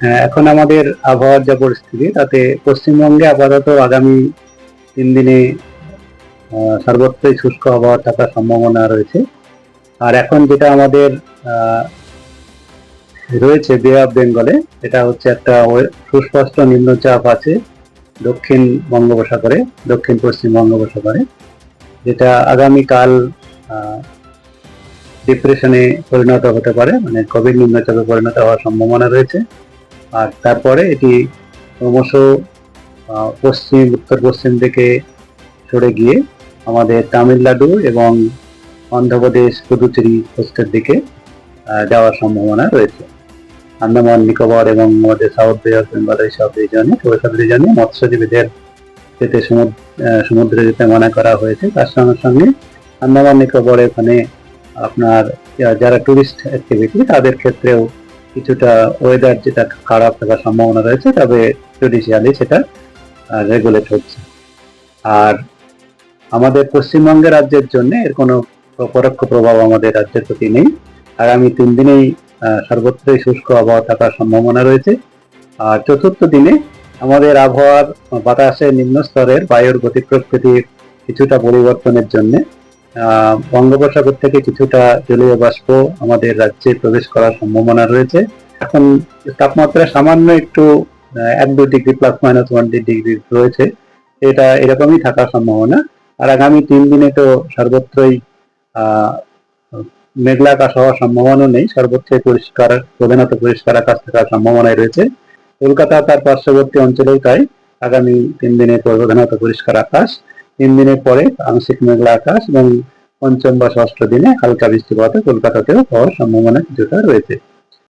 হ্যাঁ এখন আমাদের আবহাওয়ার যা পরিস্থিতি, তাতে পশ্চিমবঙ্গে আপাতত আগামী তিন দিনে সর্বত্রই শুষ্ক আবহাওয়া থাকার সম্ভাবনা রয়েছে। আর এখন যেটা আমাদের রয়েছে বে অফ বেঙ্গলে এটা হচ্ছে একটা সুস্পষ্ট নিম্নচাপ আছে দক্ষিণ বঙ্গোপসাগরে, দক্ষিণ পশ্চিম বঙ্গোপসাগরে, যেটা আগামীকাল ডিপ্রেশনে পরিণত হতে পারে মানে গভীর নিম্নচাপে পরিণত হওয়ার সম্ভাবনা রয়েছে। আর তারপরে এটি ক্রমশ পশ্চিম, উত্তর পশ্চিম দিকে সরে গিয়ে আমাদের তামিলনাড়ু এবং অন্ধ্রপ্রদেশ পুদুচেরি কোস্টের দিকে যাওয়ার সম্ভাবনা রয়েছে। আন্দামান, নিকোবর এবং আমাদের সাউথ বে অফ বেঙ্গল এইসব রিজনে ওইসব রিজনে মৎস্যজীবীদের যেতে সমুদ্র সমুদ্রে যেতে মানা করা হয়েছে। তার সঙ্গে সঙ্গে আন্দামান, নিকোবর এখানে আপনার যারা টুরিস্ট অ্যাক্টিভিটি তাদের ক্ষেত্রেও কিছুটা ওয়েদার যেটা খারাপ থাকার সম্ভাবনা রয়েছে, তবে জুডিশিয়ালি সেটা রেগুলেট হচ্ছে। আর আমাদের পশ্চিমবঙ্গের রাজ্যের জন্য এর কোনো পরোক্ষ প্রভাব আমাদের রাজ্যের প্রতি নেই। আগামী তিন দিনেই সর্বত্রই শুষ্ক আবহাওয়া থাকার সম্ভাবনা রয়েছে। আর চতুর্থ দিনে আমাদের আবহাওয়ার বাতাসের নিম্ন স্তরের বায়ুর গতি প্রকৃতির কিছুটা পরিবর্তনের জন্য বঙ্গোপসাগর থেকে কিছুটা জলীয় বাষ্প আমাদের রাজ্যে প্রবেশ করার সম্ভাবনা রয়েছে। এখন তাপমাত্রা সামান্য একটু এক দু degree plus minus one degree রয়েছে। এটা এরকমই থাকার সম্ভাবনা। আর আগামী তিন দিনে তো সর্বত্রই মেঘলা আকাশ হওয়ার সম্ভাবনা নেই। সর্বত্রই পরিষ্কার, প্রধানত পরিষ্কার আকাশ থাকার সম্ভাবনায় রয়েছে। কলকাতা তার পার্শ্ববর্তী অঞ্চলেও তাই। আগামী তিন দিনে প্রধানত পরিষ্কার আকাশ। তিন দিনের পরে আংশিক মেঘলা আকাশ এবং পঞ্চম বা ষষ্ঠ দিনে হালকা বৃষ্টিপাতে কলকাতাতেও হওয়ার সম্ভাবনা কিছুটা রয়েছে।